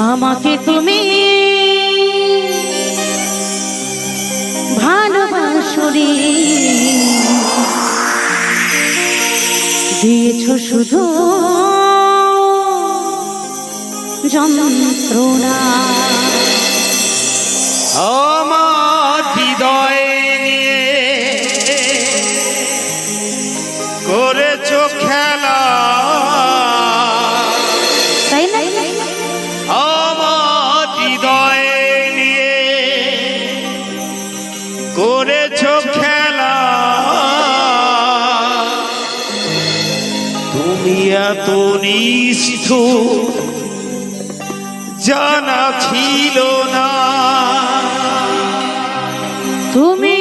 আমাকে তুমি ভালোবাসরে দিয়েছ শুধু যন্ত্রণা। তুমি এত নিষ্ঠ জানা ছিল না। তুমি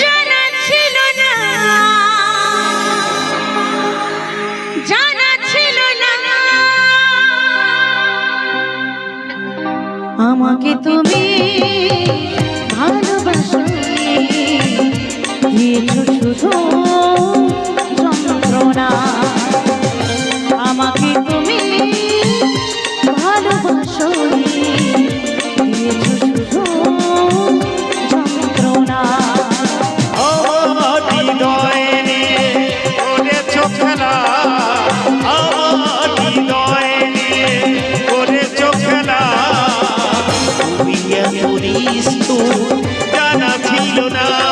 জানা ছিল না। জানা ছিল না। আমাকে তুমি জানা ছিল না।